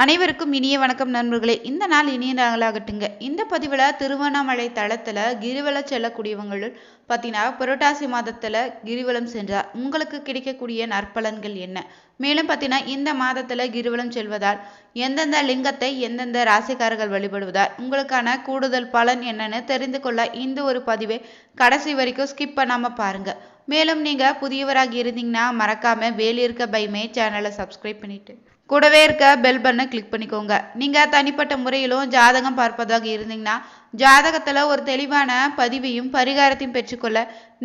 அனைவருக்கும் இனிய வணக்கம் நண்பர்களே. இந்த நாள் இனிய நாளாகட்டுங்க. இந்த பதிவில் திருவண்ணாமலை தளத்தில் கிரிவலம் செல்லக்கூடியவங்கள் பார்த்தீங்கன்னா புரட்டாசி மாதத்தில் கிரிவலம் சென்றார். உங்களுக்கு கிடைக்கக்கூடிய நற்பலன்கள் என்ன? மேலும் பார்த்தீங்கன்னா இந்த மாதத்தில் கிரிவலம் செல்வதால் எந்தெந்த லிங்கத்தை எந்தெந்த ராசிக்காரர்கள் வழிபடுவதால் உங்களுக்கான கூடுதல் பலன் என்னன்னு தெரிந்து கொள்ள இந்த ஒரு பதிவை கடைசி வரைக்கும் ஸ்கிப் பண்ணாமல் பாருங்கள் மேலும் நீங்கள் புதியவராக இருந்தீங்கன்னா மறக்காமல் வேலியிருக்க பைமே சேனலை சப்ஸ்கிரைப் பண்ணிட்டு கூடவே இருக்க பெல் பட்டனை கிளிக் பண்ணிக்கோங்க. நீங்கள் தனிப்பட்ட முறையிலும் ஜாதகம் பார்ப்பதாக இருந்தீங்கன்னா ஜாதகத்தில் ஒரு தெளிவான பதிவையும் பரிகாரத்தையும் பெற்றுக்கொள்ள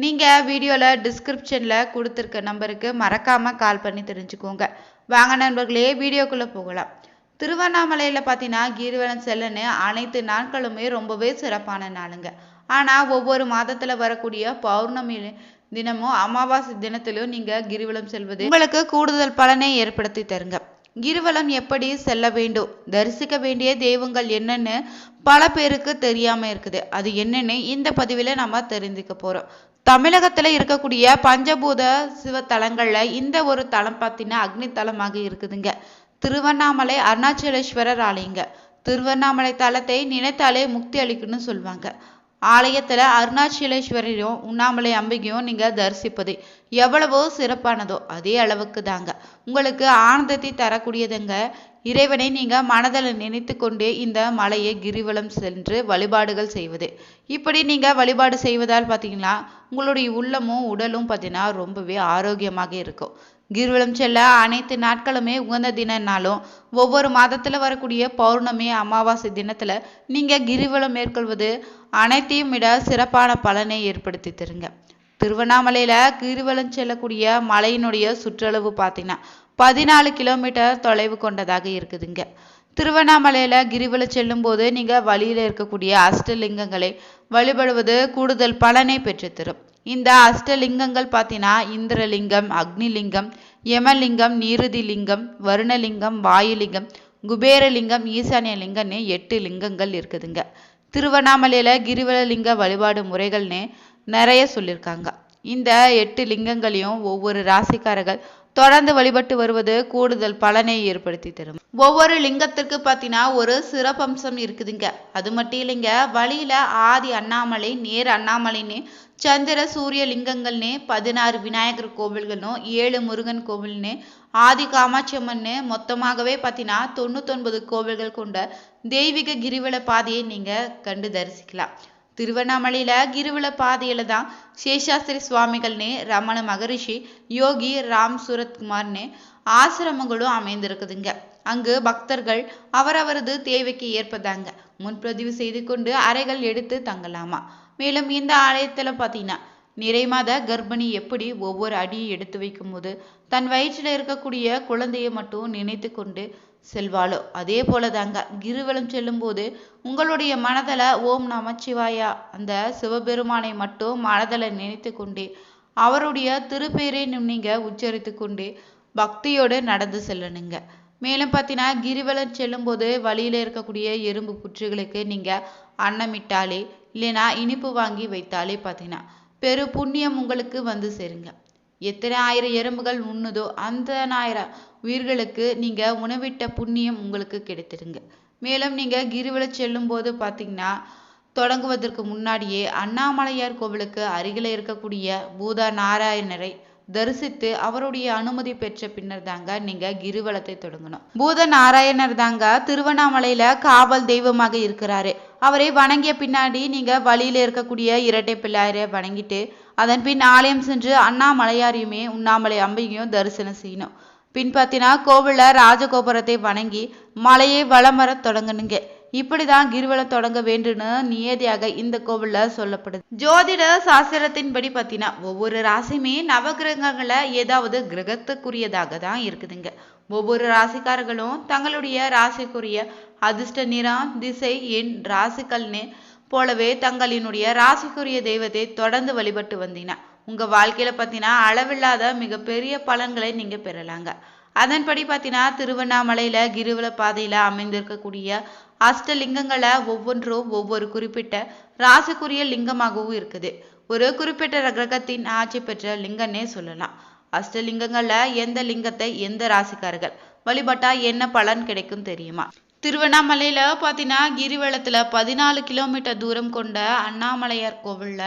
நீங்கள் வீடியோவில் டிஸ்கிரிப்ஷனில் கொடுத்துருக்க நம்பருக்கு மறக்காமல் கால் பண்ணி தெரிஞ்சுக்கோங்க. வாங்க நண்பர்களே வீடியோக்குள்ளே போகலாம். திருவண்ணாமலையில் பார்த்தீங்கன்னா கிரிவலம் செல்லன்னு அனைத்து நாட்களுமே ரொம்பவே சிறப்பான நாளுங்க. ஆனால் ஒவ்வொரு மாதத்தில் வரக்கூடிய பௌர்ணமி தினமும் அமாவாசை தினத்திலும் நீங்கள் கிரிவலம் செல்வது உங்களுக்கு கூடுதல் பலனை ஏற்படுத்தி தருங்க. கிருவலம் எப்படி செல்ல வேண்டும்? தரிசிக்க வேண்டிய தெய்வங்கள் என்னன்னு பல பேருக்கு தெரியாம இருக்குது. அது என்னன்னு இந்த பதிவில் நம்ம தெரிஞ்சுக்க போறோம். தமிழகத்துல இருக்கக்கூடிய பஞ்சபூத சிவ தலங்கள்ல இந்த ஒரு தலம் பார்த்தீங்கன்னா அக்னி தலமாக இருக்குதுங்க. திருவண்ணாமலை அருணாச்சலேஸ்வரர் ஆலயங்க. திருவண்ணாமலை தலத்தை நினைத்தாலே முக்தி அளிக்கும்னு சொல்லுவாங்க ஆலயத்தில் அருணாச்சலேஸ்வரரையும் உண்ணாமலை அம்பிகையும் நீங்கள் தரிசிப்பது எவ்வளவோ சிறப்பானதோ அதே அளவுக்கு தாங்க. உங்களுக்கு ஆனந்தத்தை தரக்கூடியதுங்க. இறைவனை நீங்கள் மனதில் நினைத்து கொண்டே இந்த மலையை கிரிவலம் சென்று வழிபாடுகள் செய்வது. இப்படி நீங்கள் வழிபாடு செய்வதால் பார்த்தீங்கன்னா உங்களுடைய உள்ளமும் உடலும் பார்த்தீங்கன்னா ரொம்பவே ஆரோக்கியமாக இருக்கும். கிரிவலம் செல்ல அனைத்து நாட்களுமே உகந்த தினம்னாலும் ஒவ்வொரு மாதத்தில் வரக்கூடிய பௌர்ணமி அமாவாசை தினத்தில் நீங்கள் கிரிவலம் மேற்கொள்வது அனைத்தையும் விட சிறப்பான பலனை ஏற்படுத்தி தருங்க. திருவண்ணாமலையில் கிரிவலம் செல்லக்கூடிய மலையினுடைய சுற்றளவு பார்த்தீங்கன்னா பதினாலு கிலோமீட்டர் தொலைவு கொண்டதாக இருக்குதுங்க. திருவண்ணாமலையில் கிரிவலம் செல்லும் போது வழியில் இருக்கக்கூடிய அஷ்டலிங்கங்களை வழிபடுவது கூடுதல் பலனை பெற்றுத்தரும். இந்த அஷ்டலிங்கங்கள் பார்த்தீங்கன்னா இந்திரலிங்கம் அக்னிலிங்கம் யமலிங்கம் நீருதி லிங்கம் வருணலிங்கம் வாயுலிங்கம் குபேரலிங்கம் ஈசானிய லிங்கம்னு எட்டு லிங்கங்கள் இருக்குதுங்க. திருவண்ணாமலையில கிரிவலலிங்க வழிபாடு முறைகள்னு நிறைய சொல்லியிருக்காங்க இந்த எட்டு லிங்கங்களையும் ஒவ்வொரு ராசிக்காரர்கள் தொடர்ந்து வழிபட்டு வருவது கூடுதல் பலனை ஏற்படுத்தி தரும். ஒவ்வொரு லிங்கத்திற்கு பார்த்தீங்கன்னா ஒரு சிறப்பம்சம் இருக்குதுங்க. அது மட்டும் இல்லைங்க வழியில ஆதி அண்ணாமலை நேர் அண்ணாமலைன்னு சந்திர சூரிய லிங்கங்கள்னு பதினாறு விநாயகர் கோவில்களும் ஏழு முருகன் கோவில்னு ஆதி காமாட்சி அம்மன்னு மொத்தமாகவே பார்த்தீங்கன்னா தொண்ணூத்தொன்பது கோவில்கள் கொண்ட தெய்வீக கிரிவல பாதையை நீங்க கண்டு தரிசிக்கலாம். திருவண்ணாமலையில கிருவில பாதையில தான் சேஷாஸ்திரி சுவாமிகள்னு ரமண மகரிஷி யோகி ராம் சுரத்குமார்னு ஆசிரமங்களும் அமைந்திருக்குதுங்க. அங்கு பக்தர்கள் அவரவரது தேவைக்கு ஏற்பதாங்க. முன்பதிவு செய்து கொண்டு அறைகள் எடுத்து தங்கலாமா. மேலும் இந்த ஆலயத்துல பார்த்தீங்கன்னா நிறைமாத கர்ப்பிணி எப்படி ஒவ்வொரு அடியும் எடுத்து வைக்கும்போது தன் வயிற்றில் இருக்கக்கூடிய குழந்தையை மட்டும் நினைத்து கொண்டு செல்வாளோ. அதே போல தாங்க கிரிவலம் செல்லும்போது உங்களுடைய மனதில் ஓம் நமச்சிவாயா அந்த சிவபெருமானை மட்டும் மனதில் நினைத்து கொண்டே அவருடைய திருப்பேரை நீங்க உச்சரித்து கொண்டே பக்தியோடு நடந்து செல்லணுங்க. மேலும் பார்த்தீங்கன்னா கிரிவலம் செல்லும்போது வழியில் இருக்கக்கூடிய எறும்பு புற்றுகளுக்கு நீங்கள் அன்னமிட்டாலே இல்லைனா இனிப்பு வாங்கி வைத்தாலே பார்த்தீங்கன்னா பெரு புண்ணியம் உங்களுக்கு வந்து சேருங்க. எத்தனை ஆயிரம் எறும்புகள் உண்ணுதோ அந்த ஆயிரம் உயிர்களுக்கு நீங்க உணவிட்ட புண்ணியம் உங்களுக்கு கிடைத்திருங்க மேலும் நீங்க கிரிவல செல்லும் போது பார்த்தீங்கன்னா தொடங்குவதற்கு முன்னாடியே அண்ணாமலையார் கோவிலுக்கு அருகில இருக்கக்கூடிய பூதா நாராயணரை தரிசித்து அவருடைய அனுமதி பெற்ற பின்னர் தாங்க நீங்க கிரிவலத்தை தொடங்கணும். பூத நாராயணர் தாங்க திருவண்ணாமலையில காவல் தெய்வமாக இருக்கிறாரு. அவரை வணங்கிய பின்னாடி நீங்க வழியில இருக்கக்கூடிய இரட்டை பிள்ளையரை வணங்கிட்டு அதன் பின் ஆலயம் சென்று அண்ணாமலையாரையுமே உண்ணாமலை அம்பையும் தரிசனம் செய்யணும் பின் பார்த்தீங்கன்னா கோவில்ல ராஜகோபுரத்தை வணங்கி மலையை வலம் வர தொடங்கணுங்க இப்படிதான் கிரிவலம் தொடங்க வேண்டும்னு நியதியாக இந்த கோவிலில் சொல்லப்படுது. ஜோதிட சாஸ்திரத்தின்படி பார்த்தீங்கன்னா ஒவ்வொரு ராசியுமே நவகிரகங்களை ஏதாவது கிரகத்துக்குரியதாக தான் இருக்குதுங்க. ஒவ்வொரு ராசிக்காரர்களும் தங்களுடைய ராசிக்குரிய அதிர்ஷ்ட நிறம் திசை எண் ராசிக்கள்னு போலவே தங்களினுடைய ராசிக்குரிய தெய்வத்தை தொடர்ந்து வழிபட்டு வந்தீங்கன்னா உங்க வாழ்க்கையில பார்த்தீங்கன்னா அளவில்லாத மிகப்பெரிய பலன்களை நீங்க பெறலாங்க. அதன்படி பார்த்தீங்கன்னா திருவண்ணாமலையில கிரிவல பாதையில அமைந்திருக்கக்கூடிய அஷ்டலிங்கங்களை ஒவ்வொன்றும் ஒவ்வொரு குறிப்பிட்ட ராசிக்குரிய லிங்கமாகவும் இருக்குது. ஒரு குறிப்பிட்ட கிரகத்தின் ஆட்சி பெற்ற லிங்கன்னே சொல்லலாம். அஷ்டலிங்கங்கள்ல எந்த லிங்கத்தை எந்த ராசிக்காரர்கள் வழிபட்டா என்ன பலன் கிடைக்கும் தெரியுமா? திருவண்ணாமலையில பார்த்தீங்கன்னா கிரிவலத்துல பதினாலு கிலோமீட்டர் தூரம் கொண்ட அண்ணாமலையார் கோவில்ல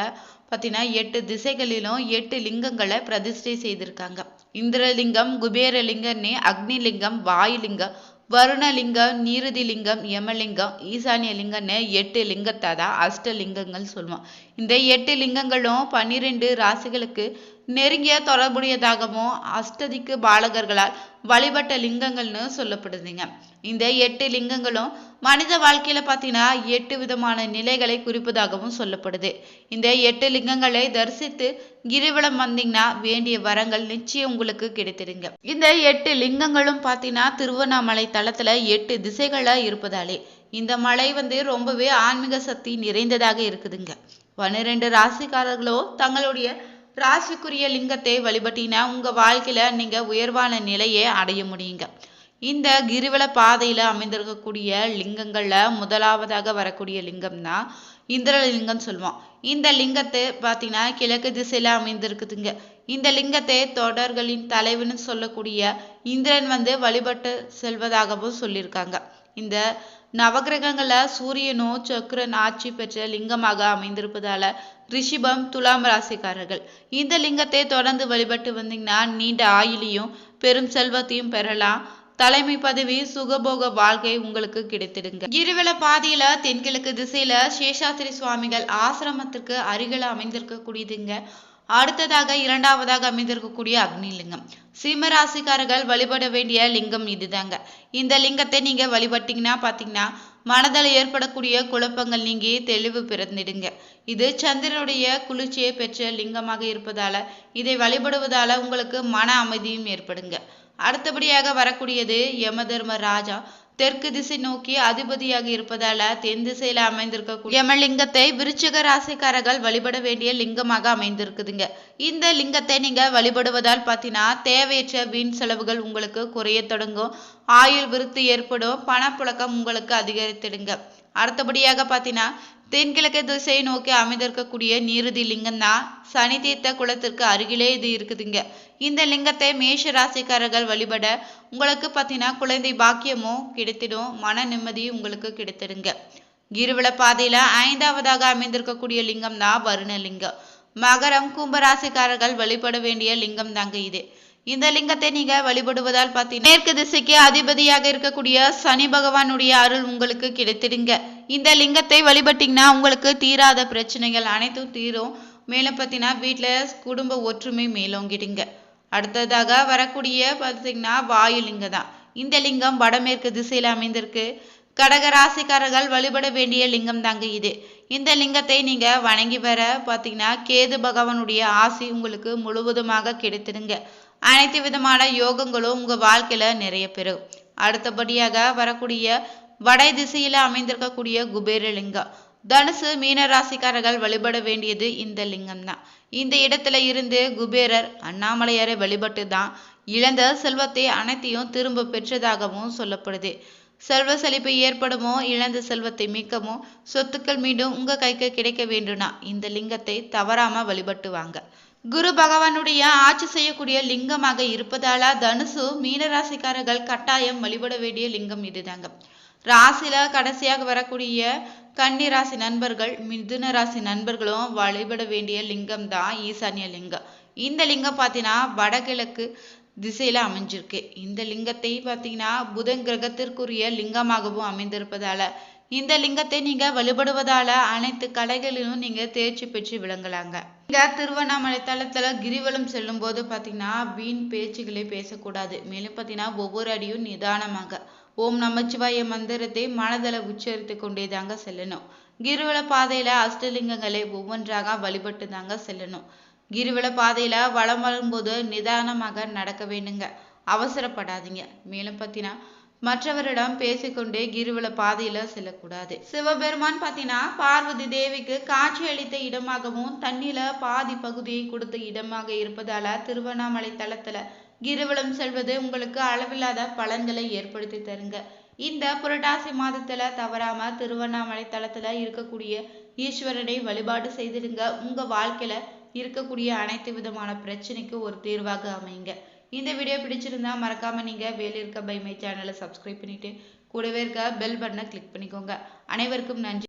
பார்த்தீங்கன்னா எட்டு திசைகளிலும் எட்டு லிங்கங்களை பிரதிஷ்டை செய்திருக்காங்க. இந்திரலிங்கம் குபேரலிங்கம்னு அக்னிலிங்கம் வாயுலிங்கம் வருணலிங்கம் நீருதிலிங்கம் யமலிங்கம் ஈசானிய லிங்கம்னு எட்டு லிங்கத்தை தான் அஷ்டலிங்கங்கள் சொல்லுவோம். இந்த எட்டு லிங்கங்களும் பன்னிரெண்டு ராசிகளுக்கு நெருங்கிய தொடர்புடையதாகவும் அஷ்டதிக்கு பாலகர்களால் வழிபட்ட லிங்கங்கள்னு சொல்லப்படுதுங்க. இந்த எட்டு லிங்கங்களும் மனித வாழ்க்கையில பார்த்தீங்கன்னா எட்டு விதமான நிலைகளை குறிப்பதாகவும் சொல்லப்படுது. இந்த எட்டு லிங்கங்களை தரிசித்து கிரிவலம் வந்தீங்கன்னா வேண்டிய வரங்கள் நிச்சயம் உங்களுக்கு கிடைத்திருங்க இந்த எட்டு லிங்கங்களும் பார்த்தீங்கன்னா திருவண்ணாமலை தளத்துல எட்டு திசைகளா இருப்பதாலே இந்த மலை வந்து ரொம்பவே ஆன்மீக சக்தி நிறைந்ததாக இருக்குதுங்க. பன்னிரெண்டு ராசிக்காரர்களோ தங்களுடைய ராசிக்குரிய லிங்கத்தை வழிபட்டினா உங்க வாழ்க்கையில நீங்க உயர்வான நிலையை அடைய முடியுங்க. இந்த கிரிவல பாதையில அமைந்திருக்கக்கூடிய லிங்கங்கள்ல முதலாவதாக வரக்கூடிய லிங்கம் தான் இந்திரலிங்கம் சொல்லுவோம். இந்த லிங்கத்தை பார்த்தீங்கன்னா கிழக்கு திசையில அமைந்திருக்குதுங்க. இந்த லிங்கத்தை தொடர்களின் தலைவன்னு சொல்லக்கூடிய இந்திரன் வந்து வழிபட்டு செல்வதாகவும் சொல்லியிருக்காங்க. இந்த நவகிரகங்கள சூரியனும் சக்கரன் ஆட்சி பெற்ற லிங்கமாக அமைந்திருப்பதால ரிஷிபம் துலாம் ராசிக்காரர்கள். இந்த லிங்கத்தை தொடர்ந்து வழிபட்டு வந்தீங்கன்னா நீண்ட ஆயுளையும் பெரும் செல்வத்தையும் பெறலாம். தலைமை பதவி சுகபோக வாழ்க்கை உங்களுக்கு கிடைத்திடுங்க. கிரிவல பாதியில தென்கிழக்கு திசையில சேஷாத்திரி சுவாமிகள் ஆசிரமத்திற்கு அருகில அமைந்திருக்கக்கூடியதுங்க. அடுத்ததாக இரண்டாவதாக அமைந்திருக்கக்கூடிய அக்னிலிங்கம். சிம்ம ராசிக்காரர்கள் வழிபட வேண்டிய லிங்கம் இதுதாங்க. இந்த லிங்கத்தை நீங்க வழிபட்டீங்கன்னா பாத்தீங்கன்னா மனதில் ஏற்படக்கூடிய குழப்பங்கள் நீங்கி தெளிவு பிறந்திடுங்க. இது சந்திரனுடைய குளிர்ச்சியை பெற்ற லிங்கமாக இருப்பதால இதை வழிபடுவதால உங்களுக்கு மன அமைதியும் ஏற்படுங்க. அடுத்தபடியாக வரக்கூடியது யமதர்ம ராஜா. தெற்கு திசை நோக்கி அதிபதியாக இருப்பதால தென் திசையில அமைந்திருக்கக்கூடிய யமலிங்கத்தை விருச்சிக ராசிக்காரர்கள் வழிபட வேண்டிய லிங்கமாக அமைந்திருக்குதுங்க. இந்த லிங்கத்தை நீங்க வழிபடுவதால் பார்த்தீங்கன்னா தேவையற்ற வீண் செலவுகள் உங்களுக்கு குறைய தொடங்கும். ஆயுள் விருத்தி ஏற்படும். பணப்புழக்கம் உங்களுக்கு அதிகரித்திடுங்க. அடுத்தபடியாக பார்த்தீங்கன்னா தென்கிழக்கு திசையை நோக்கி அமைந்திருக்கக்கூடிய நீருதி லிங்கம் தான் சனி தீர்த்த குளத்திற்கு அருகிலே இது இருக்குதுங்க. இந்த லிங்கத்தை மேஷ ராசிக்காரர்கள் வழிபட உங்களுக்கு பார்த்தீங்கன்னா குழந்தை பாக்கியமும் கிடைத்திடும் மன நிம்மதியும் உங்களுக்கு கிடைத்திடுங்க. கிருவல பாதையில ஐந்தாவதாக அமைந்திருக்கக்கூடிய லிங்கம் தான் வருணலிங்கம் மகரம் கும்பராசிக்காரர்கள் வழிபட வேண்டிய லிங்கம் தாங்க இது. இந்த லிங்கத்தை நீங்க வழிபடுவதால் பார்த்தீங்கன்னா மேற்கு திசைக்கு அதிபதியாக இருக்கக்கூடிய சனி பகவானுடைய அருள் உங்களுக்கு கிடைத்திடுங்க. இந்த லிங்கத்தை வழிபட்டீங்கன்னா உங்களுக்கு தீராத பிரச்சனைகள் அனைத்தும் தீரும். மேலும் பார்த்தீங்கன்னா வீட்டில் குடும்ப ஒற்றுமை மேலோங்கிடுங்க. அடுத்ததாக வரக்கூடிய பார்த்தீங்கன்னா வாயு லிங்கம் தான். இந்த லிங்கம் வடமேற்கு திசையில் அமைந்திருக்கு. கடக ராசிக்காரர்கள் வழிபட வேண்டிய லிங்கம் தாங்க இது. இந்த லிங்கத்தை நீங்க வணங்கி வர பார்த்தீங்கன்னா கேது பகவானுடைய ஆசி உங்களுக்கு முழுவதுமாக கிடைத்திடுங்க. அனைத்து விதமான யோகங்களும் உங்கள் வாழ்க்கையில நிறைய பெறும் அடுத்தபடியாக வரக்கூடிய வட திசையில அமைந்திருக்கக்கூடிய குபேரலிங்கம் தனுசு மீன ராசிக்காரர்கள் வழிபட வேண்டியது இந்த லிங்கம் தான். இந்த இடத்துல இருந்து குபேரர் அண்ணாமலையாரை வழிபட்டு தான் இழந்த செல்வத்தை அனைத்தையும் திரும்ப பெற்றதாகவும் சொல்லப்படுது. செல்வ செழிப்பு ஏற்படுமோ இழந்த செல்வத்தை மீட்கமோ சொத்துக்கள் மீண்டும் உங்க கைக்கு கிடைக்க வேண்டும்னா இந்த லிங்கத்தை தவறாம வழிபட்டு வாங்க. குரு பகவானுடைய ஆட்சி செய்யக்கூடிய லிங்கமாக இருப்பதால தனுசு மீனராசிக்காரர்கள் கட்டாயம் வழிபட வேண்டிய லிங்கம் இதுதாங்க. ராசியில கடைசியாக வரக்கூடிய கன்னி ராசி நண்பர்கள் மிதுன ராசி நண்பர்களும் வழிபட வேண்டிய லிங்கம் தான் ஈசான்ய லிங்கம். இந்த லிங்கம் பார்த்தீங்கன்னா வடகிழக்கு திசையில அமைஞ்சிருக்கு. இந்த லிங்கத்தை பார்த்தீங்கன்னா புதன் கிரகத்திற்குரிய லிங்கமாகவும் அமைந்திருப்பதால இந்த லிங்கத்தை நீங்க வழிபடுவதால அனைத்து கலைகளிலும் நீங்க தேர்ச்சி பெற்று விளங்கலாங்க. இந்த திருவண்ணாமலை தளத்துல கிரிவலம் செல்லும் போது பாத்தீங்கன்னா வீண் பேச்சுகளை பேசக்கூடாது. மேலும் பாத்தீங்கன்னா ஒவ்வொரு அடியும் நிதானமாக ஓம் நமச்சிவாய மந்திரத்தை மனதள உச்சரித்து கொண்டே தாங்க செல்லணும். கிரிவல பாதையில அஷ்டலிங்கங்களை ஒவ்வொன்றாக வழிபட்டு தாங்க செல்லணும். கிரிவல பாதையில வலம் வரும்போது நிதானமாக நடக்க வேண்டுங்க அவசரப்படாதீங்க. மேலும் பார்த்தீங்கன்னா மற்றவரிடம் பேசிக்கொண்டே கிரிவல பாதையில செல்லக்கூடாது. சிவபெருமான் பார்த்தீங்கன்னா பார்வதி தேவிக்கு காட்சி அளித்த இடமாகவும் தண்ணில பாதி பகுதியை கொடுத்த இடமாக இருப்பதால திருவண்ணாமலை தளத்துல கிரிவலம் செல்வது உங்களுக்கு அளவில்லாத பலன்களை ஏற்படுத்தி தருங்க. இந்த புரட்டாசி மாதத்துல தவறாம திருவண்ணாமலை தளத்துல இருக்கக்கூடிய ஈஸ்வரனை வழிபாடு செய்திடுங்க. உங்க வாழ்க்கையில இருக்கக்கூடிய அனைத்து விதமான பிரச்சனைக்கு ஒரு தீர்வாக அமைங்க இந்த வீடியோ பிடிச்சிருந்தா மறக்காமல் நீங்கள் வேலை இருக்க பைமை சேனலை சப்ஸ்கிரைப் பண்ணிவிட்டு கூடவே இருக்க பெல் பட்டனை கிளிக் பண்ணிக்கோங்க. அனைவருக்கும் நன்றி.